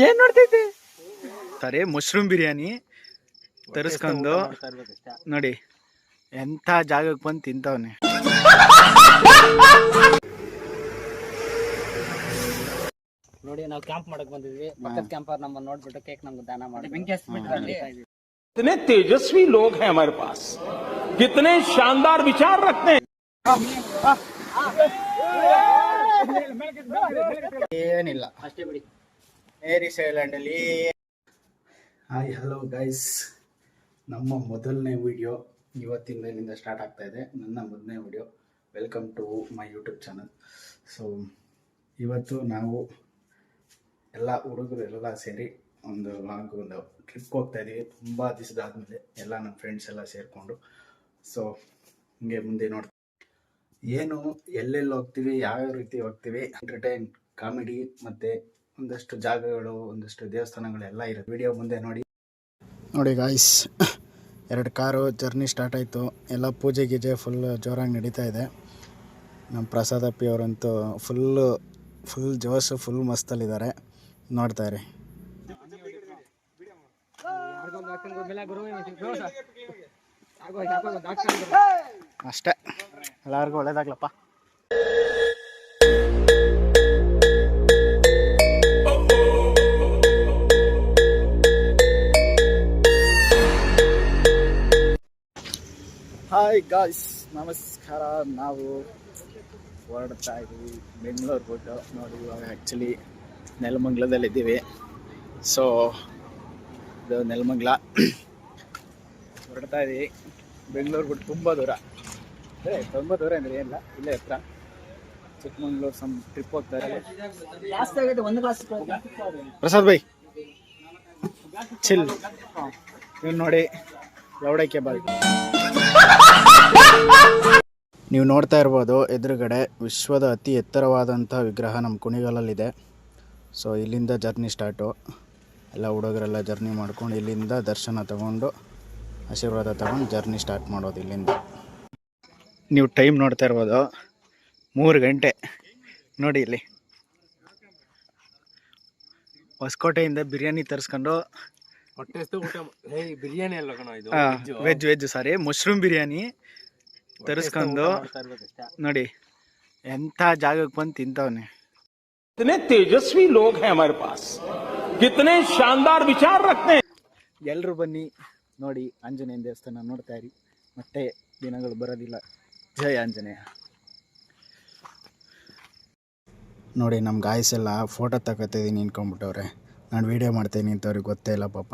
ಏನ್ ನೋಡ್ತೈತಿ ಸರಿ ಮಶ್ರೂಮ್ ಬಿರಿಯಾನಿ ತರಿಸ್ಕೊಂಡು ನೋಡಿ ಎಂಥ ಜಾಗಕ್ಕೆ ಬಂದು ತಿಂತವನೆ ನೋಡಿ ನಾವು ಕ್ಯಾಂಪ್ ಮಾಡಕ್ ಬಂದಿದ್ವಿ ಪಕ್ಕದ ಕ್ಯಾಂಪರ್ ನಮ್ಮ ನೋಡ್ಬಿಟ್ಟು ಕೇಕ್ ನಮ್ಗೆ ದಾನ ಮಾಡಿ ಬೆಂಕಿ ಹಚ್ಬಿಟ್ರಲ್ಲಿ कितने तेजस्वी लोग हैं हमारे पास कितने शानदार विचार रखते हैं ಏನಿಲ್ಲ. ಅಷ್ಟೇ ಬಿಡಿ. ಮೇರಿ ಅಲ್ಲಿ. ಹಾಯ್ ಹಲೋ ಗೈಸ್ ನಮ್ಮ ಮೊದಲನೇ ವಿಡಿಯೋ ಇವತ್ತಿಂದ ಇಲ್ಲಿಂದ ಸ್ಟಾರ್ಟ್ ಆಗ್ತಾ ಇದೆ. ನನ್ನ ಮೊದಲನೇ video welcome to my YouTube channel so ಇವತ್ತು ನಾವು ಎಲ್ಲ ಹುಡುಗರು ಎಲ್ಲ ಸೇರಿ ಒಂದು ಲಾಂಗ್ ಒಂದು ಟ್ರಿಪ್ ಹೋಗ್ತಾ ಇದ್ದೀವಿ ತುಂಬ ದಿವಸದಾದ್ಮೇಲೆ ಎಲ್ಲ ನಮ್ಮ ಫ್ರೆಂಡ್ಸ್ ಎಲ್ಲ ಸೇರಿಕೊಂಡು. ಸೊ ಹಿಂಗೆ ಮುಂದೆ ನೋಡ್ತಾ ಏನು ಎಲ್ಲೆಲ್ಲಿ ಹೋಗ್ತೀವಿ ಯಾವ್ಯಾವ ರೀತಿ ಹೋಗ್ತೀವಿ ಎಂಟರ್ಟೈನ್ ಕಾಮಿಡಿ ಮತ್ತು ಒಂದಷ್ಟು ಜಾಗಗಳು ಒಂದಷ್ಟು ದೇವಸ್ಥಾನಗಳು ಎಲ್ಲ ಇರುತ್ತೆ. ವಿಡಿಯೋ ಮುಂದೆ ನೋಡಿ. ನೋಡಿ ಗಾಯ್ಸ್ ಎರಡು ಕಾರು ಜರ್ನಿ ಸ್ಟಾರ್ಟ್ ಆಯಿತು. ಎಲ್ಲ ಪೂಜೆ ಗೀಜೆ ಫುಲ್ ಜೋರಾಗಿ ನಡೀತಾ ಇದೆ. ನಮ್ಮ ಪ್ರಸಾದ್ ಅಪ್ಪಿ ಅವರಂತೂ ಫುಲ್ಲು ಫುಲ್ ಜೋಶು ಫುಲ್ ಮಸ್ತಲ್ಲಿದ್ದಾರೆ. ನೋಡ್ತಾ ಇರಿ. ಅಷ್ಟೇ. ಎಲ್ಲರಿಗೂ ಒಳ್ಳೇದಾಗ್ಲಪ್ಪ. ಹಾಯ್ ಗಾಯ್ಸ್ ನಮಸ್ಕಾರ. ನಾವು ಹೊರಡ್ತಾ ಇದ್ದೀವಿ ಬೆಂಗಳೂರು ಬಿಟ್ಟು ನೋಡಿ, ಇವಾಗ ಆ್ಯಕ್ಚುಲಿ ನೆಲಮಂಗ್ಲದಲ್ಲಿದ್ದೀವಿ. ಸೊ ಇದು ನೆಲಮಂಗ್ಲ. ಹೊರಡ್ತಾ ಇದ್ದೀವಿ. ಬೆಂಗಳೂರು ಬಿಟ್ಟು ತುಂಬ ದೂರ. ಅದೇ ತುಂಬ ದೂರ ಅಂದರೆ ಏನಿಲ್ಲ ಇಲ್ಲೇ ಹತ್ರ. ಚಿಕ್ಕಮಂಗ್ಳೂರು ಸಮ್ ಟ್ರಿಪ್ ಹೋಗ್ತಾ ಇದ್ದೀವಿ ಒಂದು ಗ್ಲಾಸ್ ಪ್ರಸಾದ್ ಬೈ ಚಿಲ್ ನೀವು ನೋಡಿ ಲೌಡೈಕೆ ಬಾಯ್ ನೀವು ನೋಡ್ತಾ ಇರ್ಬೋದು ಎದುರುಗಡೆ ವಿಶ್ವದ ಅತಿ ಎತ್ತರವಾದಂಥ ವಿಗ್ರಹ ನಮ್ಮ ಕುಣಿಗಲಲ್ಲಿದೆ. ಸೊ ಇಲ್ಲಿಂದ ಜರ್ನಿ ಸ್ಟಾರ್ಟು ಎಲ್ಲ ಹುಡುಗರೆಲ್ಲ ಜರ್ನಿ ಮಾಡ್ಕೊಂಡು ಇಲ್ಲಿಂದ ದರ್ಶನ ತಗೊಂಡು ಆಶೀರ್ವಾದ ತಗೊಂಡು ಜರ್ನಿ ಸ್ಟಾರ್ಟ್ ಮಾಡೋದು ಇಲ್ಲಿಂದ. ನೀವು ಟೈಮ್ ನೋಡ್ತಾ ಇರ್ಬೋದು. ಮೂರು ಗಂಟೆ. ನೋಡಿ ಇಲ್ಲಿ. ಹೊಸಕೋಟೆಯಿಂದ biryani ತರಿಸ್ಕೊಂಡು biryani veg veg sorry mushroom biryani ತರಿಸ್ಕೊಂಡು ನೋಡಿ ಎಂಥ ಜಾಗಕ್ಕೆ ಬಂದು ತಿಂತವನೆ. ತೇಜಸ್ವಿ ಲೋಕ ಪಾಸ್ ಕಿತ್ತನೆ ಶಾನದಾರ್ ವಿಚಾರ ರಕ್ತೆ ಎಲ್ಲರೂ ಬನ್ನಿ ನೋಡಿ ಆಂಜನೇಯನ ದೇವಸ್ಥಾನ ನೋಡ್ತಾ ಇರಿ. ಮತ್ತೆ ದಿನಗಳು ಬರೋದಿಲ್ಲ. ಜಯ ಆಂಜನೇಯ. ನೋಡಿ ನಮ್ಮ ಗಾಯ್ಸ್ ಎಲ್ಲ ಫೋಟೋ ತಗೋತಿದ್ದೀನಿ ನಿಂತ್ಕೊಂಡ್ಬಿಟ್ಟವ್ರೆ ನಾನು ವೀಡಿಯೋ ಮಾಡ್ತೀನಿ ಇಂಥವ್ರಿಗೆ ಗೊತ್ತೇ ಇಲ್ಲ ಪಾಪ.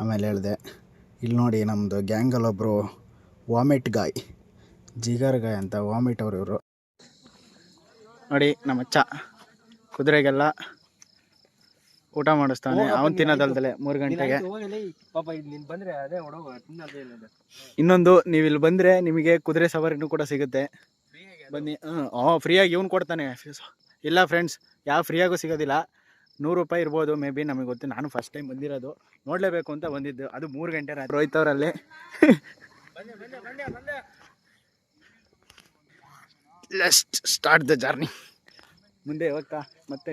ಆಮೇಲೆ ಹೇಳಿದೆ ಇಲ್ಲಿ ನೋಡಿ ನಮ್ಮದು ಗ್ಯಾಂಗಲ್ಲೊಬ್ಬರು ವಾಮಿಟ್ ಗಾಯ್, ಜಿಗರ್ ಗಾಯ್ ಅಂತ ವಾಮಿಟ್ ಅವ್ರು ಇವರು. ನೋಡಿ, ನಮ್ಮ ಅಚ್ಚ. ಕುದುರೆಗೆಲ್ಲ ಊಟ ಮಾಡಿಸ್ತಾನೆ. ಅವನ್ ತಿನ್ನೋದಲ್ದಲೆ ಮೂರು ಗಂಟೆಗೆ. ಪಾಪ ಇದು ನೀನ್ ಬಂದ್ರೆ ಅದೇ ಹೊಡೋಗ ತಿನ್ನೋದೇ ಇಲ್ಲ ಇನ್ನೊಂದು ನೀವು ಇಲ್ಲಿ ಬಂದ್ರೆ ನಿಮಗೆ ಕುದುರೆ ಸವಾರಿನೂ ಕೂಡ ಸಿಗುತ್ತೆ. ಬನ್ನಿ ಹ್ಞೂ ಫ್ರೀಯಾಗಿ ಇವ್ನು ಕೊಡ್ತಾನೆ. ಇಲ್ಲ ಫ್ರೆಂಡ್ಸ್ ಯಾವ ಫ್ರೀಯಾಗೂ ಸಿಗೋದಿಲ್ಲ. ನೂರು ರೂಪಾಯಿ ಇರ್ಬೋದು ಮೇ ಬಿ ನಮಗೆ ಗೊತ್ತು. ನಾನು ಫಸ್ಟ್ ಟೈಮ್ ಬಂದಿರೋದು. ನೋಡಲೇಬೇಕು ಅಂತ ಬಂದಿದ್ದು. ಅದು ಮೂರು ಗಂಟೆ ರಾತ್ರಿ. ರೋಹಿತ್ ಅವರಲ್ಲಿ. ಲೆಸ್ಟ್ ಸ್ಟಾರ್ಟ್ ದ ಜರ್ನಿ ಮುಂದೆ ಹೋಗ್ತಾ ಮತ್ತೆ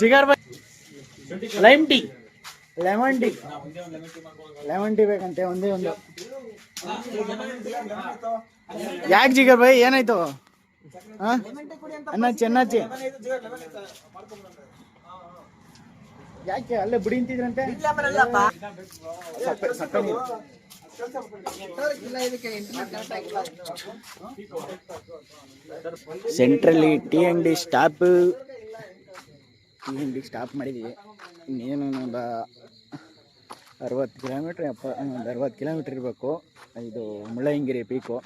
ಜಿಗರ್ by lime tea lemon tea lemon tea ಬೇಕಂತೆ, ಒಂದೇ ಒಂದು. ಯಾಕೆ ಜಿಗರ್ ಬೈ, ಏನಾಯ್ತು? ಅನ್ನಾಚಿ ಅಣ್ಣಾಚಿ ಯಾಕೆ, ಅಲ್ಲೇ ಬಿಡಿ ಅಂತಿದ್ರಂತೆ. ಸೆಂಟ್ರಲ್ಲಿ ಟಿ ಅಂಗಡಿ ಸ್ಟಾಪ್ ಈ ಹಿಂಡಿಗೆ ಸ್ಟಾಪ್ ಮಾಡಿದ್ವಿ. ಇನ್ನೇನು ಒಂದು ಅರವತ್ತು ಕಿಲೋಮೀಟ್ರ್ ಎಪ್ಪ ಒಂದು ಅರವತ್ತು ಕಿಲೋಮೀಟ್ರ್ ಇರಬೇಕು. ಇದು ಮುಳ್ಳಯ್ಯಂಗಿರಿ ಪೀಕು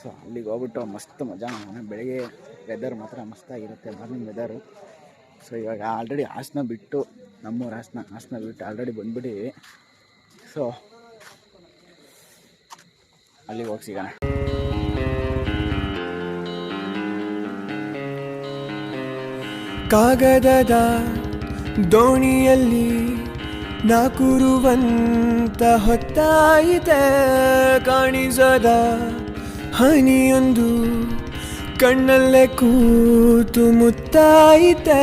ಸೊ ಅಲ್ಲಿಗೆ ಹೋಗ್ಬಿಟ್ಟು ಮಸ್ತ್ ಮಜಾ ಬೆಳಗ್ಗೆ ವೆದರ್ ಮಾತ್ರ ಮಸ್ತಾಗಿರುತ್ತೆ ಮಾರ್ನಿಂಗ್ ವೆದರು ಸೊ ಇವಾಗ ಆಲ್ರೆಡಿ ಹಾಸನ ಬಿಟ್ಟು, ನಮ್ಮೂರು ಹಾಸನ ಹಾಸನ ಬಿಟ್ಟು ಆಲ್ರೆಡಿ ಬಂದ್ಬಿಟ್ಟಿವಿ ಸೊ ಅಲ್ಲಿಗೆ ಹೋಗಿ ಸಿಗೋಣ. ಕಾಗದದ ದೋಣಿಯಲ್ಲಿ ನಾಕುರುವಂತ ಹೊತ್ತಾಯಿತೆ ಕಾಣಿಸದ ಹನಿಯೊಂದು ಕಣ್ಣಲ್ಲೇ ಕೂತು ಮುತ್ತಾಯಿತೆ.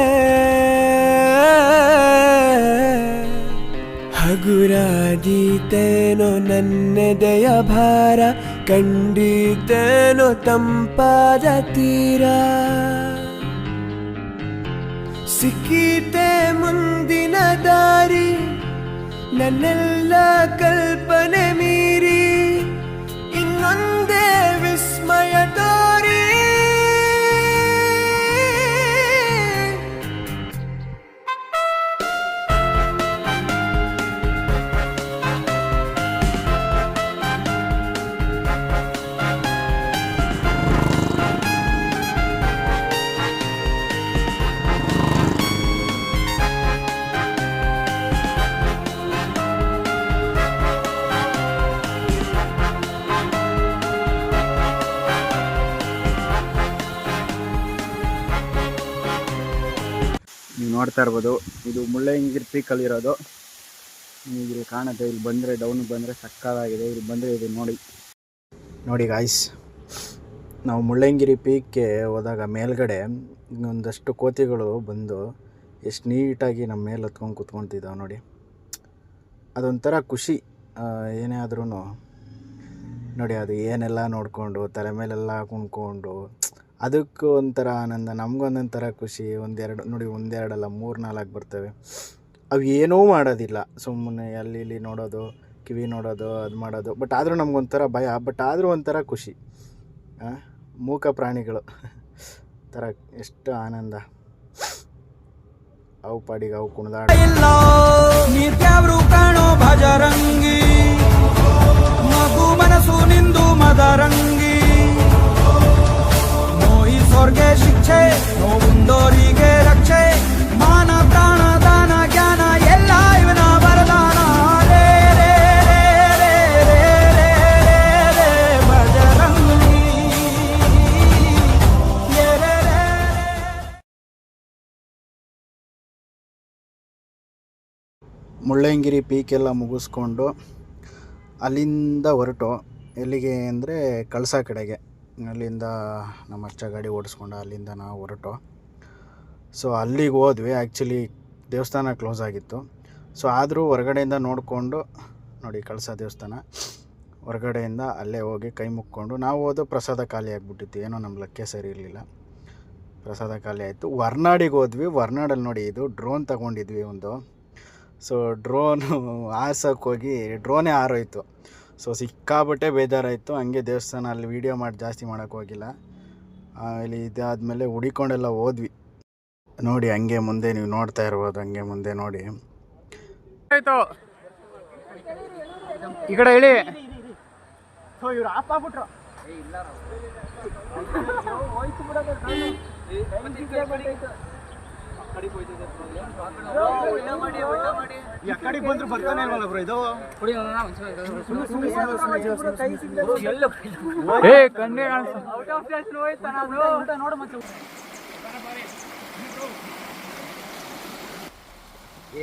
ಹಗುರಾದೀತೇನೋ ನನ್ನೆದೆಯ ಭಾರ, ಕಂಡಿತೇನೋ ತಂಪಾದ ತೀರ. ಸಿಕ್ಕೀತೆ ಮುಂದಿನ ದಾರಿ ನನ್ನೆಲ್ಲ ಕಲ್ಪನೆ ನೋಡ್ತಾ ಇರ್ಬೋದು. ಇದು ಮುಳ್ಳಯ್ಯನಗಿರಿ ಪೀಕಲ್ಲಿರೋದು ಇರೋದು. ಇಲ್ಲಿ ಕಾಣುತ್ತೆ, ಇಲ್ಲಿ ಬಂದರೆ ಡೌನ್ ಬಂದರೆ ಸಕ್ಕತ್ತಾಗಿದೆ. ಇಲ್ಲಿ ಬಂದರೆ ಇದು ನೋಡಿ. ನೋಡಿ ಗಾಯ್ಸ್ ನಾವು ಮುಳ್ಳಯ್ಯನಗಿರಿ ಪೀಕ್ಗೆ ಹೋದಾಗ ಮೇಲ್ಗಡೆ ಒಂದಷ್ಟು ಕೋತಿಗಳು ಬಂದು ಎಷ್ಟು ನೀಟಾಗಿ ನಮ್ಮ ಮೇಲೆ ಹತ್ಕೊಂಡು ಕೂತ್ಕೊತಿದ್ದಾವೆ ನೋಡಿ. ಅದೊಂಥರ ಖುಷಿ. ಏನೇ ಆದ್ರೂ ನೋಡಿ, ಅದು ಏನೆಲ್ಲ ನೋಡಿಕೊಂಡು, ತಲೆ ಮೇಲೆಲ್ಲ ಕುಣ್ಕೊಂಡು ಅದಕ್ಕೂ ಒಂಥರ ಆನಂದ ನಮಗೊಂದೊಂದು ಥರ ಖುಷಿ. ಒಂದೆರಡು, ನೋಡಿ, ಒಂದೆರಡಲ್ಲ ಮೂರು ನಾಲ್ಕು ಬರ್ತವೆ. ಅವು ಏನೂ ಮಾಡೋದಿಲ್ಲ. ಸುಮ್ಮನೆ ಅಲ್ಲಿ ಇಲ್ಲಿ ನೋಡೋದು, ಕಿವಿ ನೋಡೋದು, ಅದು ಮಾಡೋದು. ಬಟ್ ಆದರೂ ನಮಗೊಂಥರ ಭಯ ಬಟ್ ಆದರೂ ಒಂಥರ ಖುಷಿ. ಮೂಕ ಪ್ರಾಣಿಗಳು. ಥರ ಎಷ್ಟು ಆನಂದ. ಅವು ಪಾಡಿಗೆ ಅವು ಕುಣಿದಾಡ ಕಾಣೋ ಭಜರಂಗಿ. ಮಗು ಮನಸ್ಸು ನಿಂದು ಮದರಂಗಿ. ನೋಯಿಸೋರ್ಗೆ ಶಿಕ್ಷೆ, ನೋವುಂದೋರಿಗೆ ರಕ್ಷೆ, ಮಾನ, ಪ್ರಾಣ, ದಾನ, ಜ್ಞಾನ, ಎಲ್ಲ ಇವನ ರೇ ಮುಳ್ಳಯ್ಯನಗಿರಿ ಪೀಕೆಲ್ಲ ಮುಗಿಸ್ಕೊಂಡು ಅಲ್ಲಿಂದ ಹೊರಟು. ಎಲ್ಲಿಗೆ ಅಂದರೆ ಕಳಸ ಕಡೆಗೆ. ಅಲ್ಲಿಂದ ನಮ್ಮ ಅಚ್ಚ ಗಾಡಿ ಓಡಿಸ್ಕೊಂಡು ಅಲ್ಲಿಂದ ನಾವು ಹೊರಟು. ಸೊ ಅಲ್ಲಿಗೆ ಹೋದ್ವಿ. ಆ್ಯಕ್ಚುಲಿ ದೇವಸ್ಥಾನ ಕ್ಲೋಸ್ ಆಗಿತ್ತು. ಸೊ ಆದರೂ ಹೊರಗಡೆಯಿಂದ ನೋಡಿಕೊಂಡು, ನೋಡಿ, ಕಳಸ ದೇವಸ್ಥಾನ. ಹೊರಗಡೆಯಿಂದ ಅಲ್ಲೇ ಹೋಗಿ ಕೈ ಮುಕ್ಕೊಂಡು, ನಾವು ಹೋದ ಪ್ರಸಾದ ಖಾಲಿ ಆಗಿಬಿಟ್ಟಿತ್ತು. ಏನೋ ನಮ್ಮ ಲಕ್ಕೆ ಸರಿ ಇರಲಿಲ್ಲ. ಪ್ರಸಾದ ಖಾಲಿ ಆಯಿತು. ಹೊರ್ನಾಡಿಗೆ ಹೋದ್ವಿ. ಹೊರ್ನಾಡಲ್ಲಿ ನೋಡಿ, ಇದು ಡ್ರೋನ್ ತಗೊಂಡಿದ್ವಿ ಒಂದು. ಸೊ ಡ್ರೋನು ಹೋಗಿ ಡ್ರೋನೇ ಹಾರೋಯ್ತು. ಸೊ ಸಿಕ್ಕಾಬಟ್ಟೆ ಬೇಜಾರಾಯಿತು ಹಂಗೆ ದೇವಸ್ಥಾನ ಅಲ್ಲಿ ವೀಡಿಯೋ ಮಾಡಿ ಜಾಸ್ತಿ ಮಾಡೋಕ್ಕೋಗಿಲ್ಲ ಹೋಗಿಲ್ಲ ಆಮೇಲೆ ಇದಾದಮೇಲೆ ಹುಡಿಕೊಂಡೆಲ್ಲ ಹೋದ್ವಿ ನೋಡಿ ಹಂಗೆ ಮುಂದೆ ನೀವು ನೋಡ್ತಾ ಇರ್ಬೋದು ಹಂಗೆ ಮುಂದೆ ನೋಡಿ ಆಯ್ತು ಈ ಕಡೆ ಹೇಳಿ ಇವ್ರು ಆಪ್ ಆಗ್ಬಿಟ್ರು ಕಡೆ ಬಂದ್ರು ಬರ್ತಾನೆ ಇಲ್ವಲ್ಲ ಬ್ರೋ ಇದು? ಏ ಕಣ್ಣೆ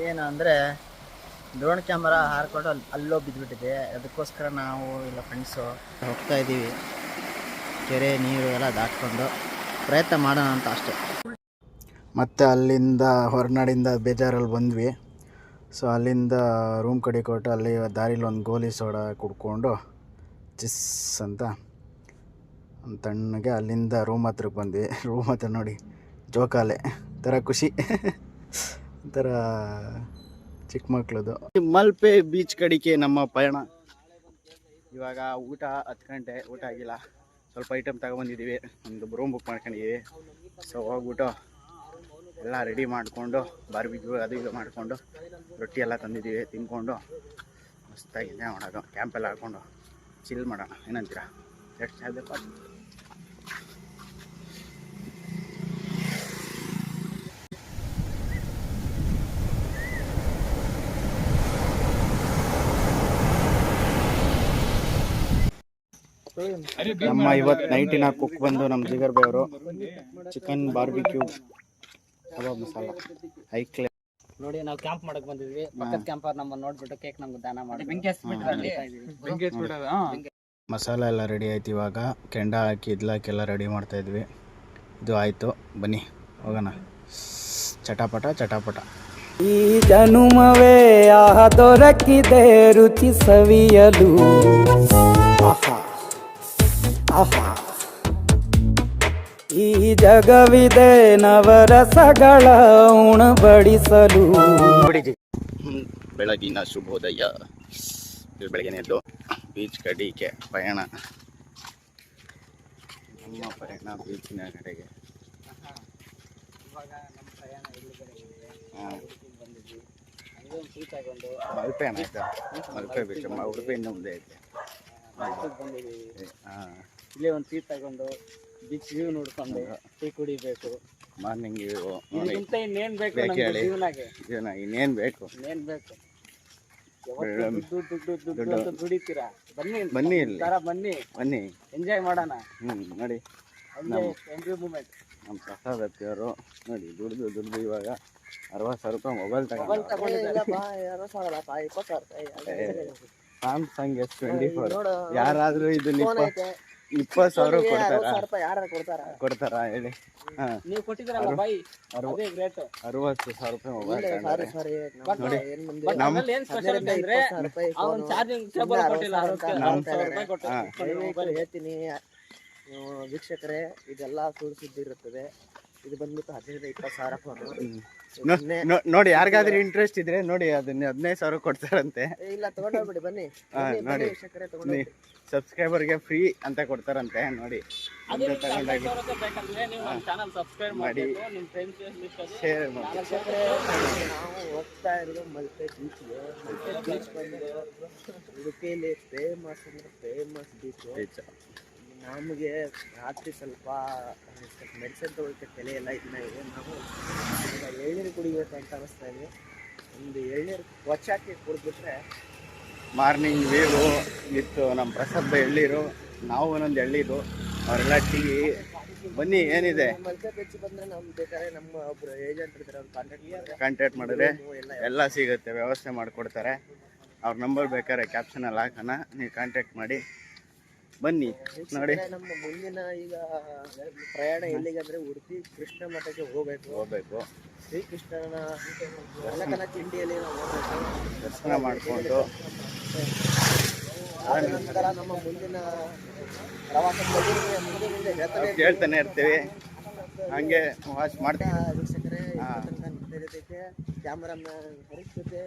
ಏನು ಅಂದ್ರೆ ಡ್ರೋನ್ ಕ್ಯಾಮರಾ ಹಾರ್ಕೊಂಡು ಅಲ್ಲಿ ಅಲ್ಲೋ ಬಿದ್ದುಬಿಟ್ಟಿದೆ ಅದಕ್ಕೋಸ್ಕರ ನಾವು ಇಲ್ಲ ಫ್ರೆಂಡ್ಸು ಹೋಗ್ತಾ ಇದ್ದೀವಿ. ಕೆರೆ ನೀರು ಎಲ್ಲ ದಾಟ್ಕೊಂಡು ಪ್ರಯತ್ನ ಮಾಡೋಣ ಅಂತ ಅಷ್ಟೇ. ಮತ್ತೆ ಅಲ್ಲಿಂದ ಹೊರನಾಡಿಂದ ಬೇಜಾರಲ್ಲಿ ಬಂದ್ವಿ. ಸೊ ಅಲ್ಲಿಂದ ರೂಮ್ ಕಡೆ ಕೊಟ್ಟು ಅಲ್ಲಿ ದಾರಿಲಿ ಒಂದು ಗೋಲಿ ಸೋಡಾ ಕುಡ್ಕೊಂಡು ಚಿಸ್ ಅಂತ ತಣ್ಣಗೆ ಅಲ್ಲಿಂದ ರೂಮ್ ಹತ್ರಕ್ಕೆ ಬಂದ್ವಿ. ರೂಮ್ ಹತ್ರ ನೋಡಿ, ಜೋಕಾಲೆ ಥರ ಖುಷಿ. ಒಂಥರ ಚಿಕ್ಕ ಮಕ್ಳದು. ಮಲ್ಪೆ ಬೀಚ್ ಕಡಿಕೆ ನಮ್ಮ ಪಯಣ. ಇವಾಗ ಊಟ ಹತ್ತು ಗಂಟೆ, ಊಟ ಆಗಿಲ್ಲ. ಸ್ವಲ್ಪ ಐಟಮ್ ತಗೊಬಂದಿದ್ದೀವಿ. ಒಂದು ರೂಮ್ ಬುಕ್ ಮಾಡ್ಕೊಂಡಿದ್ದೀವಿ. ಸೊ ಹೋಗ್ಬಿಟ್ಟು ಎಲ್ಲ ರೆಡಿ ಮಾಡಿಕೊಂಡು ಬಾರ್ಬಿಕ್ಯೂ ಅದು ಇದು ಮಾಡಿಕೊಂಡು ರೊಟ್ಟಿ ಎಲ್ಲ ತಂದಿದ್ದೀವಿ ತಿನ್ಕೊಂಡು ಮಸ್ತಾಗಿ ಎಂಜಾಯ್ ಮಾಡೋದು. ಕ್ಯಾಂಪೆಲ್ಲ ಹಾಕ್ಕೊಂಡು ಚಿಲ್ ಮಾಡೋಣ. ಏನಂತೀರಾ? ಎಷ್ಟು ಅದು ನಮ್ಮ ಇವತ್ತು ನೈಟಿನ ಕುಕ್ ಬಂದು ನಮ್ಮ ಜಿಗರ್ ಬೈ ಅವರು ಚಿಕನ್ ಬಾರ್ಬಿಕ್ಯೂ ಕಬಾಬ್ ಮಸಾಲ ಐಕ್ಲೆ ನೋಡಿ ನಾವು ಕ್ಯಾಂಪ್ ಮಾಡಕ್ ಬಂದಿದ್ವಿ. ಪಕ್ಕದ ಕ್ಯಾಂಪರ್ ನಮ್ಮ ನೋಡ್ಬಿಟ್ಟು ಕೇಕ್ ನಮ್ಗೆ ದಾನ ಮಾಡಿ ಬೆಂಕಿ ಮಸಾಲ ಎಲ್ಲ ರೆಡಿ ಆಯ್ತು ಇವಾಗ. ಕೆಂಡ ಹಾಕಿ ಇದ್ಲಾಕೆಲ್ಲ ರೆಡಿ ಮಾಡ್ತಾ ಇದ್ವಿ. ಇದು ಆಯಿತು. ಬನ್ನಿ ಹೋಗೋಣ. ಚಟಾಪಟ ಚಟಾಪಟ. ಈ ಜನುಮವೇ ಆಹ ದೊರಕಿದೆ ರುಚಿ ಸವಿಯಲು ಆಹಾ. ಆಹಾ. ಈ ಜಗವಿದೆ ನವರಸಗಳ ಉಣಬಡಿಸಲು. ಬೆಳಗಿನ ಶುಭೋದಯ. ಬೆಳಗಿನ ಬೆಳಗ್ಗೆ ಎದ್ದು ಬೀಚ್ ಕಡೆಗೆ ಪಯಣ. ನಮ್ಮ ಪಯಣ ಬೀಚಿನ ಕಡೆಗೆ. ಮಲ್ಪೆ ಮಲ್ಪೆ ಬೀಚ್ ಮ- ಉಡುಪಿಯಿಂದ ಮುಂದೆ ಐತೆ. ಹಾಂ. ಇಲ್ಲೇ ಒಂದು ಸೀಟ್ ತಗೊಂಡು. ಬೀಚ್ ವ್ಯೂ ನೋಡ್ಕೊಂಡು ಟೀ ಕುಡಿಬೇಕು. ಮಾರ್ನಿಂಗ್ ಇದಕ್ಕಿಂತ ಇನ್ನೇನ್ ಬೇಕು ಬೇಕು ನಮ್ಗೆ ಹೇಳಿ. ಜೀವನಾಗೆ ಜೀವನ ಇನ್ನೇನು ಬೇಕು? ಇನ್ನೇನ್ ಬೇಕು? ಯಾವತ್ತೂ. ದುಡ್ಡು ದುಡ್ಡು ದುಡ್ಡು. ಅಂತ ದುಡಿತೀರಾ? ಬನ್ನಿ ಬನ್ನಿ ಇಲ್ಲಿ. ತರ ಬನ್ನಿ. ಬನ್ನಿ. ಎಂಜಾಯ್ ಮಾಡೋಣ. ಹ್ಞೂ ನೋಡಿ. ಎಂಜಾಯ್ ಎಂಜಾಯ್ ಮೂಮೆಂಟ್ ನಮ್ಮ ಪ್ರಸಾದ್ ಅತ್ತಿಯವರು ನೋಡಿ ದುಡ್ದು ದುಡ್ದು ಇವಾಗ ಅರವತ್ತು ಸಾವಿರ ರೂಪಾಯಿ ಮೊಬೈಲ್ ತಗೊಂಡು. ಸ್ಯಾಮ್ಸಂಗ್ ಎಸ್ ಟ್ವೆಂಟಿ ಫೋರ್ ಯಾರಾದ್ರೂ ಇದು ಇಪ್ಪತ್ತು ಸಾವಿರ ಕೊಡ್ತಾರ? ಕೊಡ್ತಾರ? ಕೊಡ್ತಾರ ಹೇಳಿ. ನೀವು ಕೊಟ್ಟಿದ್ರಲ್ಲ ಬಾಯಿ ಅದೇ ಗ್ರೇಟ್ ಅರವತ್ತು ಸಾವಿರ ರೂಪಾಯಿ ಮೊಬೈಲ್ ತಗೊಂಡ್ರೆ ಸಾರಿ ಬಟ್ ನೋಡಿ. ಬಟ್ ಆಮೇಲೆ ಸ್ಪೆಷಲ್ ಅಂದ್ರೆ ಅವ್ನ್ ಚಾರ್ಜಿಂಗ್ ಕೇಬಲ್ ಕೊಟ್ಟಿಲ್ಲ ಅದಕ್ಕೆ ನಮ್- ಸಾವಿರ ರೂಪಾಯಿ ಕೊಟ್ಟು ಹಾ. ಹೇಳ್ತೀನಿ ವೀಕ್ಷಕರೇ ಇದೆಲ್ಲ ಸುಳ್ಳು ಸುದ್ದಿ ಇರುತ್ತದೆ. ಇದು ಬಂದ್ಬಿಟ್ಟು ಹದಿನೈದು ಇಪ್ಪತ್ತು ಸಾವಿರ ಫೋನು ನೋಡಿ ಯಾರಿಗಾದ್ರೂ ಇಂಟ್ರೆಸ್ಟ್ ಇದ್ರೆ ನೋಡಿ ಅದನ್ನ ಹದಿನೈದು ಸಾವಿರ ಕೊಡ್ತಾರಂತೆ. ಇಲ್ಲ ತಗೊಂಡೋಗ್ಬಿಡಿ ಬನ್ನಿ. ನೋಡಿ. ಸಬ್ಸ್ಕ್ರೈಬರ್ಗೆ ಫ್ರೀ ಅಂತ ಕೊಡ್ತಾರಂತೆ ನೋಡಿ. ಮಾಡಿ. ನಿಮ್ಮ ಫ್ರೆಂಡ್ಸ್ ಲಿಸ್ಟ್ ಶೇರ್ ಮಾಡಿ. ನಾವು ಹೋಗ್ತಾ ಇರೋದು ಮಲ್ಪೆ ಬೀಚ್ಗೆ ಮಲ್ಪೆ ಬೀಚ್ ಬಂದು ಉಡುಪಿಯಲ್ಲಿ ಫೇಮಸ್ ಅಂದ್ರೆ ಫೇಮಸ್ ಬೀಚ್. ನಮಗೆ ರಾತ್ರಿ ಸ್ವಲ್ಪ ಮೆಡಿಸಿನ್ ತೊಗೊಳಕ್ಕೆ ತಲೆ ಎಲ್ಲ ಇದನ್ನ ಇದೆ. ನಾವು ಈಗ ಎಳ್ನೀರು ಕುಡಿಬೇಕು ಅಂತ ಅನಿಸ್ತಾ ಇದೆ. ಒಂದು ಎಳ್ನೀರು ಕೊಚ್ಚಾಕಿ ಕುಡಿದ್ಬಿಟ್ರೆ ಮಾರ್ನಿಂಗ್ ವೇವು ಇತ್ತು ನಮ್ಮ ಪ್ರಸಾದ್ ಎಳ್ಳೀರು ನಾವು ಒಂದೊಂದು ಎಳ್ಳೀರು ಅವರೆಲ್ಲ ಟೀ. ಬನ್ನಿ ಏನಿದೆ? ಬಂದ್ರೆ ಬೇಕಾದ್ರೆ ನಮ್ಮ ಒಬ್ಬರು ಏಜೆಂಟ್ ಇರ್ತಾರೆ ಅವ್ರು ಕಾಂಟ್ಯಾಕ್ಟ್ ಮಾಡಿದ್ರೆ ಕಾಂಟ್ಯಾಕ್ಟ್ ಮಾಡಿದ್ರೆ ಎಲ್ಲ ಎಲ್ಲ ಸಿಗುತ್ತೆ ವ್ಯವಸ್ಥೆ ಮಾಡಿಕೊಡ್ತಾರೆ. ಅವ್ರ ನಂಬರ್ ಬೇಕಾದ್ರೆ ಕ್ಯಾಪ್ಷನಲ್ಲಿ ಹಾಕೋಣ ನೀವು ಕಾಂಟ್ಯಾಕ್ಟ್ ಮಾಡಿ. ಬನ್ನಿ ನೋಡಿ. ನಮ್ಮ ಮುಂದಿನ ಈಗ ಪ್ರಯಾಣ ಎಲ್ಲಿಗಂದ್ರೆ ಉಡುಪಿ ಕೃಷ್ಣ ಮಠಕ್ಕೆ ಹೋಗ್ಬೇಕು. ಹೋಗ್ಬೇಕು. ಶ್ರೀಕೃಷ್ಣನ ಕನಕನ ತಿಂಡಿಯಲ್ಲಿ ನಾವು ಹೋಗ್ಬೇಕು. ದರ್ಶನ ಮಾಡಿಕೊಂಡು. ನಂತರ ನಮ್ಮ ಮುಂದಿನ ಪ್ರವಾಸ ಮುಂದೆ ಮುಂದೆ ಹೇಳ್ತಾನೆ ಇರ್ತೀನಿ. ಇರ್ತೀವಿ. ಹಂಗೆ ವಾಚ್ ಮಾಡ್ತೀವಿ. ವೀಕ್ಷಕರೇ ನೋಡ್ತಿರೋದಕ್ಕೆ ಕ್ಯಾಮರಾಮನ್ ಹರೀಶ್ ಜೊತೆ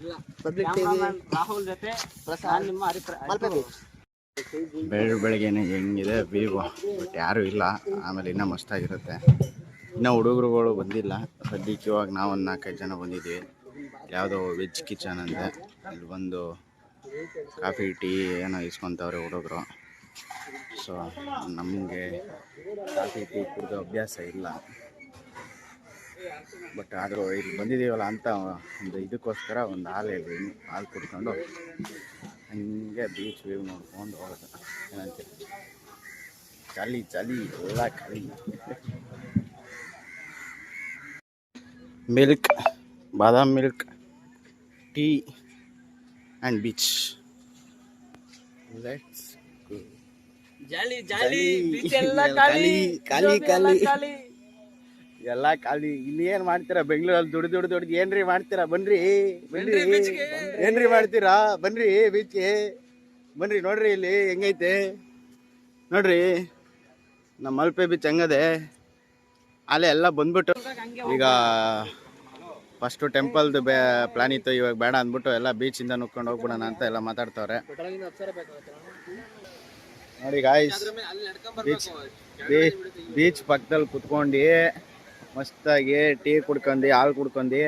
ಇಲ್ಲ. ಪಬ್ಲಿಕ್ ಟಿವಿ ರಾಹುಲ್ ಜೊತೆ ಪ್ರಸಾದ್ ನಿಮ್ಮ ಹರಿಪ್ರ ಬೀಚ್ ಬೆಳಗ್ಗೆನೆ ಹೆಂಗಿದೆ ಬೀಗ. ಬಟ್ ಯಾರೂ ಇಲ್ಲ. ಆಮೇಲೆ ಇನ್ನೂ ಮಸ್ತಾಗಿರುತ್ತೆ. ಇನ್ನೂ ಹುಡುಗರುಗಳು ಬಂದಿಲ್ಲ. ಸದ್ಯಕ್ಕೆ ಇವಾಗ ನಾವು ಒಂದು ನಾಲ್ಕೈದು ಜನ ಬಂದಿದ್ದೀವಿ. ಯಾವುದೋ ವೆಜ್ ಕಿಚನ್ ಅಂದರೆ ಇಲ್ಲಿ ಬಂದು ಕಾಫಿ, ಟೀ ಏನೋ ಇಸ್ಕೊತವ್ರೆ ಹುಡುಗರು. ಸೊ ನಮಗೆ ಕಾಫಿ, ಟೀ ಕುಡಿದು ಅಭ್ಯಾಸ ಇಲ್ಲ. ಬಟ್ ಆದರೂ ಇಲ್ಲಿ ಬಂದಿದ್ದೀವಲ್ಲ ಅಂತ ಒಂದು ಇದಕ್ಕೋಸ್ಕರ ಒಂದು ಹಾಲು ಹೇಳಿದ್ದೀನಿ ಹಾಲು ಕುಡ್ಕೊಂಡು ಹಂಗೆ ಬೀಚ್ ವ್ಯೂ ನೋಡ್ಕೊಂಡು ಹೋಗೋದು ಏನಂತೀರಿ ಚಳಿ ಚಳಿ ಎಲ್ಲ ಚಳಿ milk badam milk tea and beach let's jolly jolly. Jolly beach ಎಲ್ಲ ಖಾಲಿ, ಖಾಲಿ ಖಾಲಿ, ಖಾಲಿ. ಖಾಲಿ ಎಲ್ಲ ಖಾಲಿ ಇಲ್ಲಿ ಏನ್ ಮಾಡ್ತೀರಾ? ಬೆಂಗಳೂರಲ್ಲಿ ದುಡ್ಡು ದುಡ್ಡು ದುಡ್ಡು ಏನ್ರಿ ಮಾಡ್ತೀರಾ? ಬನ್ರಿ ಬನ್ರಿ. ಏನ್ರಿ ಮಾಡ್ತೀರಾ? ಬನ್ರಿ ಬೀಚ್ಗೆ. ಬನ್ರಿ ನೋಡ್ರಿ ಇಲ್ಲಿ ಹೆಂಗೈತೆ? ನೋಡ್ರಿ ನಮ್ಮ ಮಲ್ಪೆ ಬೀಚ್ ಹೆಂಗದೆ. ಅಲ್ಲೇ ಎಲ್ಲ ಬಂದ್ಬಿಟ್ಟು ಈಗ ಫಸ್ಟು ಟೆಂಪಲ್ದು ಬೇ ಪ್ಲಾನ್ ಇತ್ತು. ಇವಾಗ ಬೇಡ ಅಂದ್ಬಿಟ್ಟು ಎಲ್ಲ ಬೀಚಿಂದ ನುಕ್ಕೊಂಡು ಹೋಗ್ಬಿಡೋಣ ಅಂತ ಎಲ್ಲ ಮಾತಾಡ್ತವ್ರೆ. ನೋಡಿ ಗಾಯ್ಸ್ ಬೀಚ್ ಬೀಚ್ ಪಕ್ಕದಲ್ಲಿ ಕುತ್ಕೊಂಡು ಮಸ್ತಾಗಿ ಟೀ ಕುಡ್ಕೊಂಡಿ, ಹಾಲು ಕುಡ್ಕೊಂಡಿ.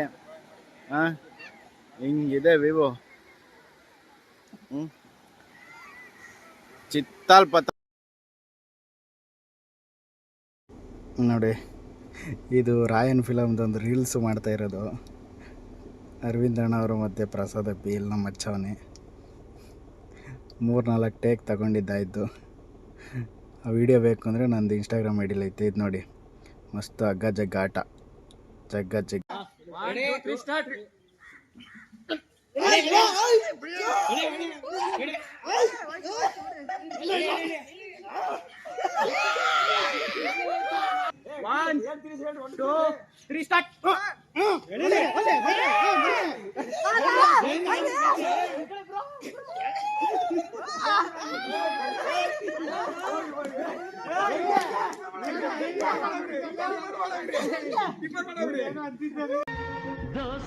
ಹಾಂ ಹಿಂಗಿದೆ ವಿವೋ. ಹ್ಞೂ ಚಿತ್ತಾಲ್ ಪತ್ ನೋಡಿ, ಇದು ರಾಯನ್ ಫಿಲಮ್ದೊಂದು ರೀಲ್ಸ್ ಮಾಡ್ತಾ ಇರೋದು. ಅರವಿಂದ್ ಅಣ್ಣ ಅವರು ಮತ್ತು ಪ್ರಸಾದ ಪಿ ಮಚ್ಚವನೇ. ಮೂರು ನಾಲ್ಕು ಟೇಕ್ ತಗೊಂಡಿದ್ದಾಯಿತು ಆ ವಿಡಿಯೋ ಬೇಕು ಅಂದರೆ ನಂದು ಇನ್ಸ್ಟಾಗ್ರಾಮ್ ಐಡಿಲಿ ಐತೆ, ಇದು ನೋಡಿ. ಮಸ್ತ್ ಹಗ್ಗ ಜಗ್ಗ ಆಟ ಜಗ್ಗ ಜಗ್ಗ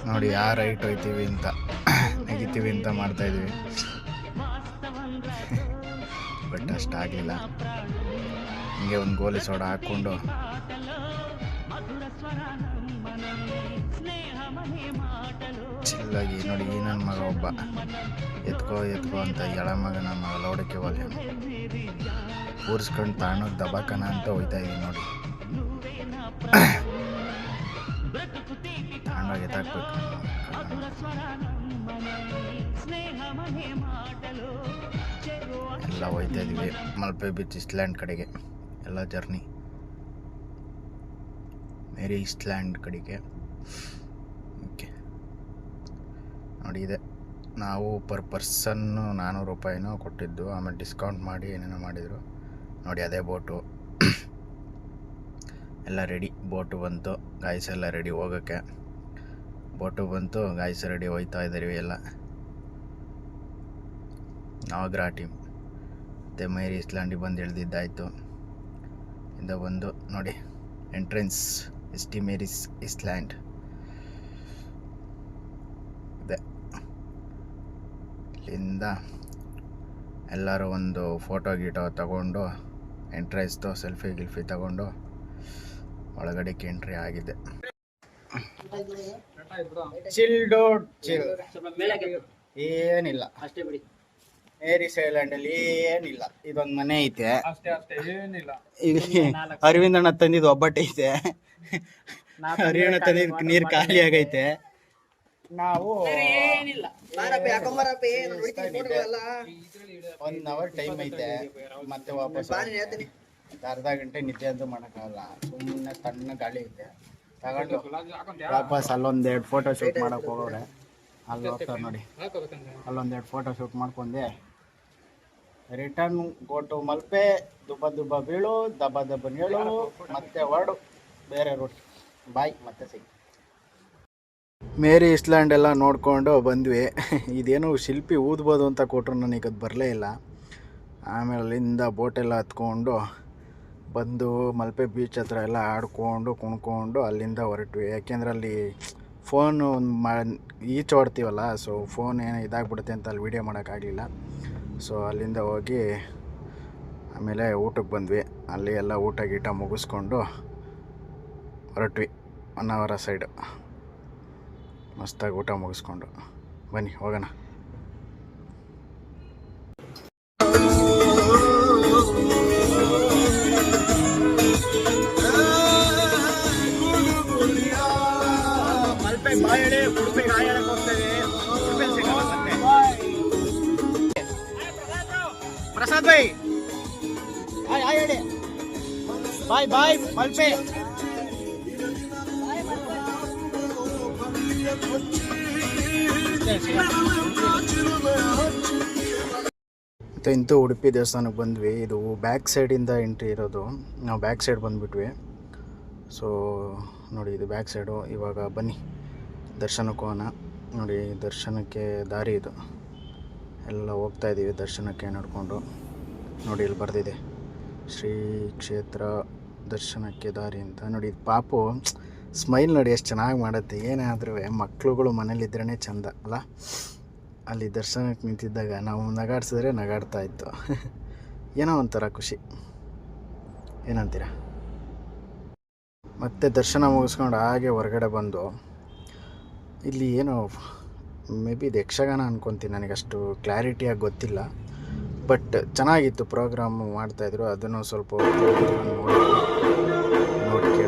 ನೋಡಿ ಯಾರು ರೈಟ್ ಹೋಯ್ತೀವಿ ಅಂತ. ನೆಗಿತೀವಿ ಅಂತ ಮಾಡ್ತಾ ಇದೀವಿ ಬಟ್ ಅಷ್ಟಾಗಲಿಲ್ಲ ಹಿಂಗೆ ಒಂದು ಗೋಲಿ ಸೋಡ ಹಾಕ್ಕೊಂಡು. ಚಿಲ್ಲಾಗಿ ನೋಡಿ ಈ ನನ್ನ ಮಗ ಒಬ್ಬ. ಎತ್ಕೋ ಎತ್ಕೋ ಅಂತ ಎಳ ಮಗ ನನ್ನ ಮಗ ಲೋಡಕ್ಕೆ ಹೋದೆ. ಕೂರಿಸ್ಕೊಂಡು ತಾಣೋ ದಬಾಕನ ಅಂತ ಹೋಯ್ತಾ ಇದ್ದೀನಿ ನೋಡಿ. ತಾಂಡೋಗಿ ಎತ್ತಾಕ್ಬೇಕು. ಎಲ್ಲ ಹೋಯ್ತಾ ಇದೀವಿ. ಮಲ್ಪೆ ಬೀಚ್ ಇಸ್ಲ್ಯಾಂಡ್ ಕಡೆಗೆ. ಎಲ್ಲ ಜರ್ನಿ. ಮೇರಿ ಇಸ್ಲ್ಯಾಂಡ್ ಕಡೆಗೆ. ಓಕೆ. ನೋಡಿ ಇದೆ. ನಾವು ಪರ್ ಪರ್ಸನ್ನು ನಾನ್ನೂರು ರೂಪಾಯಿನೂ ಕೊಟ್ಟಿದ್ದು, ಆಮೇಲೆ ಡಿಸ್ಕೌಂಟ್ ಮಾಡಿ ಏನೇನೋ ಮಾಡಿದರು. ನೋಡಿ ಅದೇ ಬೋಟು. ಎಲ್ಲ ರೆಡಿ. ಬೋಟು ಬಂತು. ಗಾಯ್ಸ್ ಎಲ್ಲ ರೆಡಿ ಹೋಗೋಕ್ಕೆ. ಬೋಟು ಬಂತು. ಗಾಯ್ಸ್ ರೆಡಿ ಹೋಯ್ತಾ ಇದ್ದೀವಿ ಎಲ್ಲ. ನಾವಗ್ರಾ ಟೀಮ್. ಮತ್ತು ಮೈರಿ ಇಸ್ಲಾಂಡಿ ಬಂದು ಇಳ್ದಿದ್ದಾಯಿತು ಇಂದ ಬಂದು ನೋಡಿ, entrance S T Mary's island. ಇಲ್ಲಿಂದ ಎಲ್ಲರೂ ಒಂದು ಫೋಟೋ ಗೀಟೋ ತಗೊಂಡು ಎಂಟ್ರೆನ್ಸ್ದು ಸೆಲ್ಫಿ ಗಿಲ್ಫಿ ತಗೊಂಡು ಒಳಗಡೆಗೆ ಎಂಟ್ರಿ ಆಗಿದೆ. ಏನಿಲ್ಲ. ಅಷ್ಟೇ ಬಿಡಿ. ಮೇರಿಸ್ ಅಲ್ಲಿ ಏನಿಲ್ಲ. ಇದೊಂದು ಮನೆ ಐತೆ. ಅಷ್ಟೇ ಅಷ್ಟೇ ಏನಿಲ್ಲ. ಇಲ್ಲಿ ಅರವಿಂದಣ್ಣ ಅಣ್ಣ ತಂದಿದ್ದು ಒಬ್ಬಟ್ಟು ಐತೆ ಅರವಿಂದ ತಂದಿದ್ದು ನೀರು ಖಾಲಿ ಆಗೈತೆ ನಾವು ಒಂದ್ ಅವರ್ ಟೈಮ್ ಐತೆ. ಮತ್ತೆ ವಾಪಸ್ ಅರ್ಧ ಗಂಟೆ ನಿದ್ದೆ ಅಂತೂ ಮಾಡೋಕ್ಕಾಗಲ್ಲ. ಸುಮ್ಮನೆ ತಣ್ಣ ಗಾಳಿ ಐತೆ. ತಗೊಂಡು ವಾಪಸ್ ಅಲ್ಲೊಂದ್ ಎರಡು ಫೋಟೋ ಶೂಟ್ ಮಾಡಕ್ ಹೋಗೋರೆ ಅಲ್ಲಿ ಹೋಗ್ತಾರೆ ನೋಡಿ. ಅಲ್ಲೊಂದ್ ಎರಡು ಫೋಟೋ ಶೂಟ್ ಮಾಡ್ಕೊಂಡೆ. ರಿಟರ್ನ್ ಗೋಟು ಮಲ್ಪೆ ದುಬ್ಬ ದುಬ್ಬ ಬೀಳು ದಬ್ಬ ದಬ್ಬ ನೀಳು ಮತ್ತೆ ಹೊರಡು. ಬೇರೆ ರೂಟ್ ಬಾಯ್ ಮತ್ತೆ ಸಿಗ್ ಮೇರಿ ಇಸ್ಲ್ಯಾಂಡ್ ಎಲ್ಲ ನೋಡಿಕೊಂಡು ಬಂದ್ವಿ. ಇದೇನು ಶಿಲ್ಪಿ ಊದ್ಬೋದು ಅಂತ ಕೊಟ್ಟರು ನನಗೆ ಅದು ಬರಲೇ ಇಲ್ಲ. ಆಮೇಲೆ ಅಲ್ಲಿಂದ ಬೋಟೆಲ್ಲ ಹತ್ಕೊಂಡು ಬಂದು ಮಲ್ಪೆ ಬೀಚ್ ಹತ್ರ ಎಲ್ಲ ಆಡ್ಕೊಂಡು ಕುಣ್ಕೊಂಡು ಅಲ್ಲಿಂದ ಹೊರಟ್ವಿ. ಯಾಕೆಂದ್ರೆ ಅಲ್ಲಿ ಫೋನು ಮಾ, ಈಚ್ ಹೊಡ್ತೀವಲ್ಲ ಸೊ ಫೋನ್ ಏನೋ ಇದಾಗ್ಬಿಡುತ್ತೆ ಅಂತ ಅಲ್ಲಿ ವೀಡಿಯೋ ಮಾಡೋಕ್ಕಾಗಲಿಲ್ಲ ಸೊ ಅಲ್ಲಿಂದ ಹೋಗಿ ಆಮೇಲೆ ಊಟಕ್ಕೆ ಬಂದ್ವಿ. ಅಲ್ಲಿ ಎಲ್ಲ ಊಟ ಗೀಟ ಮುಗಿಸ್ಕೊಂಡು ಹೊರಟ್ವಿ ಹೊನ್ನಾವರ ಸೈಡು ಮಸ್ತಾಗಿ ಊಟ ಮುಗಿಸ್ಕೊಂಡು. ಬನ್ನಿ ಹೋಗೋಣ. ಮಲ್ಪೆ ಬಾಯಡೆ ಉಡುಪಿಗೆ ಆಯಾಡಕ್ಕೆ ಹೋಗ್ತೇವೆ. ಉಡುಪಿಯಲ್ಲಿ ಸಿಗಲ್ಲ ಮತ್ತೆ ಪ್ರಸಾದ್ ಬೈ ಹಾಯ್ ಹಾಯ್ ಹೇಳಿ. ಬಾಯ್ ಬಾಯ್ ಮಲ್ಪೆ. ಮತ್ತು ಇಂಥ ಉಡುಪಿ ದೇವಸ್ಥಾನಕ್ಕೆ ಬಂದ್ವಿ. ಇದು ಬ್ಯಾಕ್ ಸೈಡಿಂದ ಎಂಟ್ರಿ ಇರೋದು. ನಾವು ಬ್ಯಾಕ್ ಸೈಡ್ ಬಂದುಬಿಟ್ವಿ. ಸೊ ನೋಡಿ ಇದು ಬ್ಯಾಕ್ ಸೈಡು ಇವಾಗ ಬನ್ನಿ. ದರ್ಶನಕ್ಕೆ ಹೋಗೋಣ. ನೋಡಿ, ದರ್ಶನಕ್ಕೆ ದಾರಿ ಇದು. ಎಲ್ಲ ಹೋಗ್ತಾ ಇದ್ದೀವಿ ದರ್ಶನಕ್ಕೆ ನಡ್ಕೊಂಡು. ನೋಡಿ, ಇಲ್ಲಿ ಬರ್ದಿದೆ. ಶ್ರೀ ಕ್ಷೇತ್ರ ದರ್ಶನಕ್ಕೆ ದಾರಿ ಅಂತ. ನೋಡಿ, ಇದು ಪಾಪು. ಸ್ಮೈಲ್ ನೋಡಿ ಎಷ್ಟು ಚೆನ್ನಾಗಿ ಮಾಡುತ್ತೆ. ಏನೇ ಆದ್ರೂ ಮಕ್ಕಳುಗಳು ಮನೇಲಿದ್ರೇ ಚಂದ, ಅಲ್ಲ? ಅಲ್ಲಿ ದರ್ಶನಕ್ಕೆ ನಿಂತಿದ್ದಾಗ ನಾವು ನಗಾಡ್ಸಿದ್ರೆ ನಗಾಡ್ತಾ ಇತ್ತು. ಏನೋ ಒಂಥರ ಖುಷಿ. ಏನಂತೀರ? ಮತ್ತೆ ದರ್ಶನ ಮುಗಿಸ್ಕೊಂಡು ಹಾಗೆ ಹೊರಗಡೆ ಬಂದು, ಇಲ್ಲಿ ಏನೋ, ಮೇ ಬಿ ಇದು ಯಕ್ಷಗಾನ ಅನ್ಕೊತೀನಿ ನನಗಷ್ಟು ಕ್ಲಾರಿಟಿಯಾಗಿ ಗೊತ್ತಿಲ್ಲ. ಬಟ್ ಚೆನ್ನಾಗಿತ್ತು ಪ್ರೋಗ್ರಾಮ್ ಮಾಡ್ತಾಯಿದ್ರು ಅದನ್ನು ಸ್ವಲ್ಪ ನೋಡಿ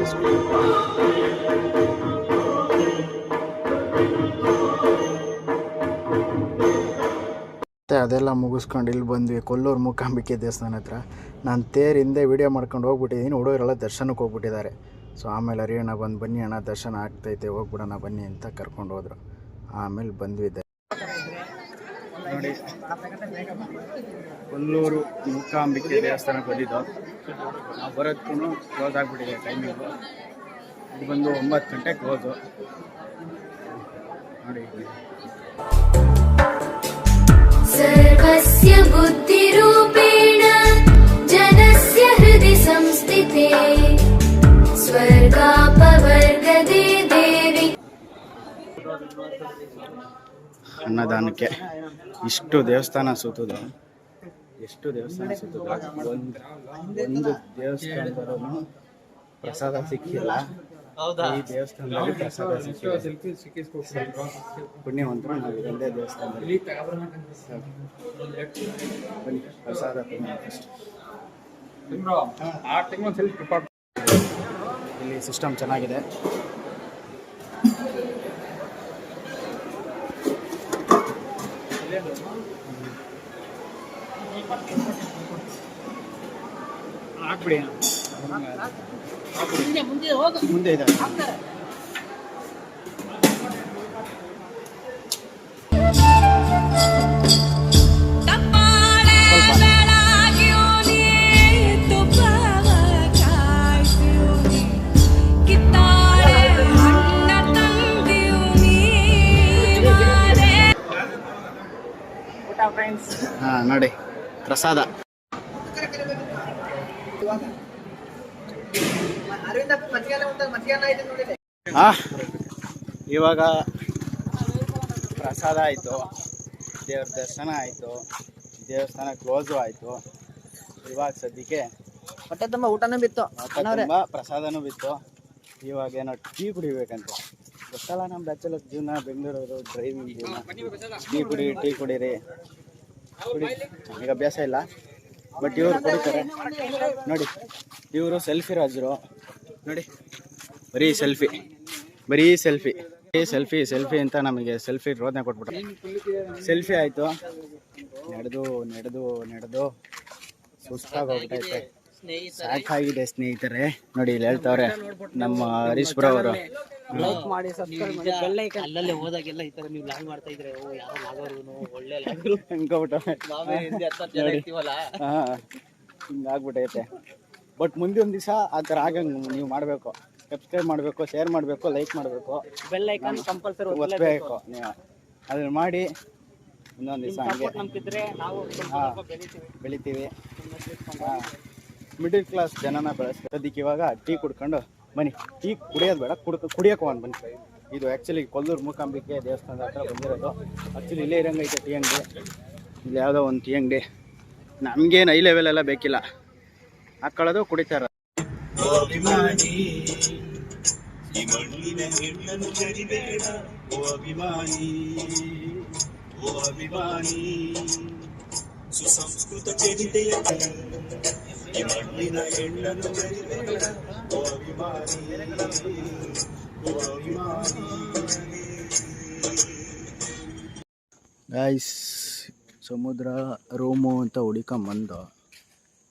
ಮತ್ತು ಅದೆಲ್ಲ ಮುಗಿಸ್ಕೊಂಡು ಇಲ್ಲಿ ಬಂದ್ವಿ ಕೊಲ್ಲೂರು ಮೂಕಾಂಬಿಕೆ ದೇವಸ್ಥಾನ ಹತ್ರ. ನಾನು ತೇರಿಂದೆ ಹಿಂದೆ ವೀಡಿಯೋ ಮಾಡ್ಕೊಂಡು ಹೋಗ್ಬಿಟ್ಟಿದ್ದೀನಿ ಹುಡುಗರೆಲ್ಲ ದರ್ಶನಕ್ಕೆ ಹೋಗ್ಬಿಟ್ಟಿದ್ದಾರೆ. ಸೊ ಆಮೇಲೆ ಹರಿಯಣ್ಣ ಬಂದು ಬನ್ನಿ ಅಣ್ಣ ದರ್ಶನ ಆಗ್ತೈತೆ ಹೋಗ್ಬಿಡೋಣ ಬನ್ನಿ ಅಂತ ಕರ್ಕೊಂಡು ಹೋದ್ರು. ಆಮೇಲೆ ಬಂದ್ವಿ ದ- ನೋಡಿ ಕೊಲ್ಲೂರು ಮೂಕಾಂಬಿಕೆ ದೇವಸ್ಥಾನಕ್ಕೆ ಬಂದಿದ್ದು. ನಾವು ಬರೋದಕ್ಕೂ ಕ್ಲೋಸ್ ಆಗಿಬಿಟ್ಟಿದೆ ಟೈಮಿಂಗು ಇದು. ಬಂದು ಒಂಬತ್ತು ಗಂಟೆ ಕ್ಲೋಸು ನೋಡಿ ಸರ್ವಸ್ಯ ಬುದ್ಧಿರೂಪೇಣ ಜನಸ್ಯ ಹೃದಯ ಸಂಸ್ಥಿತೆ ಸ್ವರ್ಗಾಪವರ್ಗದೇ ದೇವಿ. ಅನ್ನದಾನಕ್ಕೆ ಇಷ್ಟು ದೇವಸ್ಥಾನ ಸೂತದೆ. ಎಷ್ಟು ದೇವಸ್ಥಾನ ಸಿಕ್ಕಿದ್ರು ಒಂದು ಒಂದು ದೇವಸ್ಥಾನದಲ್ಲೂ ಪ್ರಸಾದ ಸಿಕ್ಕಿಲ್ಲ. ಈ ದೇವಸ್ಥಾನದಲ್ಲಿ ಪ್ರಸಾದ ಸಿಕ್ಕಿಲ್ಲ. ಪುಣ್ಯವಂತರು ನಾವು ಇದೊಂದೇ ದೇವಸ್ಥಾನದಲ್ಲಿ ಬನ್ನಿ ಪ್ರಸಾದ. ಇಲ್ಲಿ ಸಿಸ್ಟಮ್ ಚೆನ್ನಾಗಿದೆ. ಹಾಕ್ಬಿಡಿ. ಮುಂದೆ ಇದೆ. ಹಾ ನೋಡಿ. ಪ್ರಸಾದ. ಇವಾಗ ಪ್ರಸಾದ ಆಯಿತು ದೇವ್ರ ದರ್ಶನ ಆಯಿತು ದೇವಸ್ಥಾನ ಕ್ಲೋಸು ಆಯಿತು. ಇವಾಗ ಸದ್ಯಕ್ಕೆ ಹೊಟ್ಟೆ ತುಂಬ ಊಟನೂ ಬಿತ್ತು ತುಂಬ ಪ್ರಸಾದನೂ ಬಿತ್ತು. ಇವಾಗ ಏನೋ ಟೀ ಕುಡಿಬೇಕಂತ. ಗೊತ್ತಲ್ಲ ನಮ್ಮ ಬ್ಯಾಚಲರ್ ಜೀವನ ಬೆಂಗಳೂರು ಡ್ರೈವಿಂಗ್ ಜೀವನ. ಟೀ ಕುಡಿ ಟೀ ಕುಡೀರಿ. ಕುಡಿ ಈಗ ಅಭ್ಯಾಸ ಇಲ್ಲ. ಬಟ್ ಇವರು ಕುಡಿತಾರೆ. ನೋಡಿ, ಇವರು ಸೆಲ್ಫಿ ರಾಜರು. ನೋಡಿ, ಬರೀ ಸೆಲ್ಫಿ ಬರೀ ಸೆಲ್ಫಿ ಸೆಲ್ಫಿ ಸೆಲ್ಫಿ ಅಂತ ನಮಗೆ ಸೆಲ್ಫಿ ರೋದನೆ ಕೊಟ್ಬಿಟ್ರು. ಸೆಲ್ಫಿ ಆಯಿತು. ನಡೆದು ನಡೆದು ನಡೆದು. ಸುಸ್ತಾಗಿ ಹೋಗ್ತೈತೆ ಸಾಕಾಗಿದೆ ಸ್ನೇಹಿತರೆ. ನೋಡಿ ಇಲ್ಲಿ ಹೇಳ್ತಾವ್ರೆ ನಮ್ಮ ಹರೀಶ್ ಬ್ರೋ ಅವರು. ಲೈಕ್ ಮಾಡಿ ಸಬ್ಸ್ಕ್ರೈಬ್ ಮಾಡಿ ಬೆಲ್ ಐಕನ್ ಅಲ್ಲಲ್ಲೇ ಹೋದಾಗೆಲ್ಲ ಈ ತರ ನೀವು ಲಾಗ್ ಮಾಡ್ತಾ ಇದ್ರೆ ಓ ಯಾರೋ ಲಾಗರು ಒಳ್ಳೆ ಲಾಗರು ಅನ್ಕೋಬಿಟ್ಟವೆ ನಾವೇ ಹಿಂದೆ ಹತ್ತು ಜನ ಇರ್ತೀವಲ್ಲ. ಹಾ ಹಿಂಗಾಗ್ಬಿಟ್ಟೈತೆ ಬಟ್ ಮುಂದೆ ಒಂದು ದಿವಸ ಆ ಥರ ಆಗಂಗೆ ನೀವು ಮಾಡಬೇಕು. ಸಬ್ಸ್ಕ್ರೈಬ್ ಮಾಡಬೇಕು ಶೇರ್ ಮಾಡಬೇಕು ಲೈಕ್ ಮಾಡಬೇಕು. ಬೆಲ್ ಐಕನ್ ಕಂಪಲ್ಸರಿ ಒತ್ತಬೇಕು ನೀವು. ಅದನ್ನ ಮಾಡಿ ಇನ್ನೊಂದು ದಿವಸ ಹಂಗೆ. ನಮ್ಗಿದ್ರೆ ನಾವು ಬೆಳಿತೀವಿ ಹಾ. ಬೆಳಿತೀವಿ. ಬೆಳಿತೀವಿ. ಮಿಡಿಲ್ ಕ್ಲಾಸ್ ಜನನ ಬೆಳೆಸ್ತೀವಿ ಅದಕ್ಕೆ ಇವಾಗ ಟೀ ಕುಡ್ಕೊಂಡು ಬನ್ನಿ. ಟೀ ಕುಡಿಯೋದು ಬೇಡ, ಕುಡ್ಕ ಕುಡಿಯೋಕೆ ಒಂದು ಬನ್ನಿ. ಇದು ಆ್ಯಕ್ಚುಲಿ ಕೊಲ್ಲೂರು ಮೂಕಾಂಬಿಕೆ ದೇವಸ್ಥಾನದ ಹತ್ರ ಬಂದಿರೋದು. ಆ್ಯಕ್ಚುಲಿ ಇಲ್ಲೇ ಇರಂಗೈತೆ ಟೀ ಅಂಗಡಿ. ಇಲ್ಲಿ ಯಾವುದೋ ಒಂದು ಟೀ ಅಂಗಡಿ. ನಮಗೇನು ಐ ಲೆವೆಲ್ ಎಲ್ಲ ಬೇಕಿಲ್ಲ. ಹಾಕೊಳ್ಳೋದು ಕುಡಿತಾರ ಗಾಯ್ಸ್ ಸಮುದ್ರ ರೂಮು ಅಂತ ಹುಡಿಕೊಂಬಂದು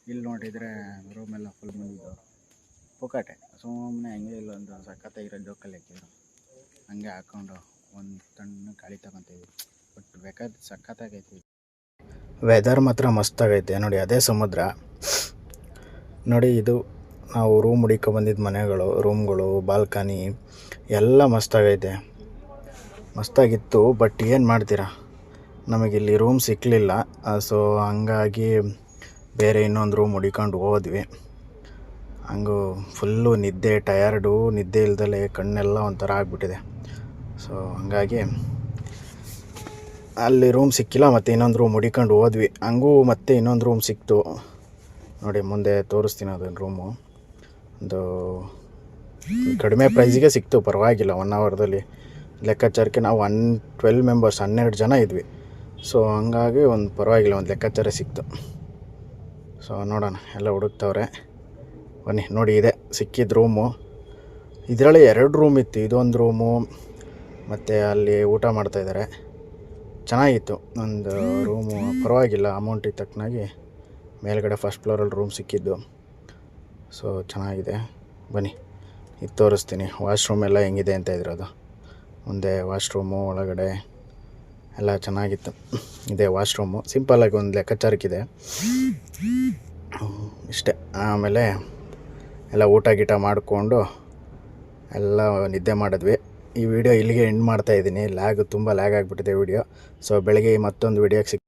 ಇಲ್ಲಿ ನೋಡಿದರೆ ರೂಮೆಲ್ಲ ಫುಲ್ ಬಂದಿದ್ದು ಪುಕಾಟೆ. ಸುಮ್ಮನೆ ಹಂಗೆ ಇಲ್ಲ ಒಂದು ಸಖತ್ತಾಗಿರೋ ಜೋಕಲ್ಲಿ ಹಾಕಿದ್ರು. ಹಂಗೆ ಹಾಕ್ಕೊಂಡು ಒಂದು ತಣ್ಣ ಗಾಳಿ ತಗೊತೀವಿ. ಬಟ್ ಬೇಕಾದ ಸಖತ್ತಾಗೈತಿ. ವೆದರ್ ಮಾತ್ರ ಮಸ್ತಾಗೈತೆ ನೋಡಿ, ಅದೇ ಸಮುದ್ರ. ನೋಡಿ ಇದು ನಾವು ರೂಮ್ ಹುಡಿಕೊ ಬಂದಿದ್ದ ಮನೆಗಳು ರೂಮ್ಗಳು ಬಾಲ್ಕನಿ ಎಲ್ಲ ಮಸ್ತಾಗೈತೆ ಮಸ್ತಾಗಿತ್ತು ಬಟ್ ಏನು ಮಾಡ್ತೀರಾ? ನಮಗಿಲ್ಲಿ ರೂಮ್ ಸಿಕ್ಕಲಿಲ್ಲ ಸೊ ಹಂಗಾಗಿ ಬೇರೆ ಇನ್ನೊಂದು ರೂಮ್ ಹುಡಿಕೊಂಡು ಹೋದ್ವಿ. ಹಂಗೂ ಫುಲ್ಲು ನಿದ್ದೆ ಟಯರ್ಡು ನಿದ್ದೆ ಇಲ್ದಲೆ ಕಣ್ಣೆಲ್ಲ ಒಂಥರ ಆಗಿಬಿಟ್ಟಿದೆ. ಸೊ ಹಂಗಾಗಿ ಅಲ್ಲಿ ರೂಮ್ ಸಿಕ್ಕಿಲ್ಲ, ಮತ್ತು ಇನ್ನೊಂದು ರೂಮ್ ಹುಡಿಕೊಂಡು ಹೋದ್ವಿ. ಹಂಗೂ ಮತ್ತೆ ಇನ್ನೊಂದು ರೂಮ್ ಸಿಕ್ತು. ನೋಡಿ, ಮುಂದೆ ತೋರಿಸ್ತೀನಿ ಅದನ್ನು ರೂಮು ಒಂದು ಕಡಿಮೆ ಪ್ರೈಸಿಗೆ ಸಿಕ್ತು, ಪರವಾಗಿಲ್ಲ ಒನ್ ಅವರ್ದಲ್ಲಿ ಲೆಕ್ಕಾಚಾರಕ್ಕೆ ನಾವು ಒನ್ ಟ್ವೆಲ್ ಮೆಂಬರ್ಸ್ ಹನ್ನೆರಡು ಜನ ಇದ್ವಿ. ಸೊ ಹಂಗಾಗಿ ಒಂದು ಪರವಾಗಿಲ್ಲ, ಒಂದು ಲೆಕ್ಕಾಚಾರ ಸಿಕ್ತು. ಸೊ ನೋಡೋಣ, ಎಲ್ಲ ಹುಡುಕ್ತವ್ರೆ. ಬನ್ನಿ, ನೋಡಿ, ಇದೆ, ಸಿಕ್ಕಿದ ರೂಮು ಇದರಲ್ಲಿ ಎರಡು ರೂಮ್ ಇತ್ತು, ಇದೊಂದು ರೂಮು ಮತ್ತು ಅಲ್ಲಿ ಊಟ ಮಾಡ್ತಾಯಿದ್ದಾರೆ ಚೆನ್ನಾಗಿತ್ತು, ಒಂದು ರೂಮು ಪರವಾಗಿಲ್ಲ ಅಮೌಂಟಿಗೆ ತಕ್ಕನಾಗಿ. ಮೇಲ್ಗಡೆ ಫಸ್ಟ್ ಫ್ಲೋರಲ್ಲಿ ರೂಮ್ ಸಿಕ್ಕಿದ್ದು. ಸೊ ಚೆನ್ನಾಗಿದೆ. ಬನ್ನಿ. ಇದು ತೋರಿಸ್ತೀನಿ. ವಾಶ್ರೂಮ್ ಎಲ್ಲ ಹೆಂಗಿದೆ ಅಂತ ಇದ್ರದು. ಮುಂದೆ ವಾಶ್ರೂಮು ಒಳಗಡೆ ಎಲ್ಲ ಚೆನ್ನಾಗಿತ್ತು. ಇದೆ ವಾಶ್ರೂಮು ಸಿಂಪಲ್ಲಾಗಿ ಒಂದು ಲೆಕ್ಕಾಚಾರಕ್ಕಿದೆ ಇಷ್ಟೇ. ಆಮೇಲೆ ಎಲ್ಲ ಊಟ ಗೀಟ ಮಾಡಿಕೊಂಡು ಎಲ್ಲ ನಿದ್ದೆ ಮಾಡಿದ್ವಿ. ಈ ವಿಡಿಯೋ ಇಲ್ಲಿಗೆ ಎಂಡ್ ಮಾಡ್ತಾಯಿದ್ದೀನಿ ಲ್ಯಾಗ್ ತುಂಬ ಲ್ಯಾಗ್ ಆಗಿಬಿಟ್ಟಿದೆ ವಿಡಿಯೋ ಸೊ ಬೆಳಗ್ಗೆ ಮತ್ತೊಂದು ವಿಡಿಯೋಗೆ ಸಿಕ್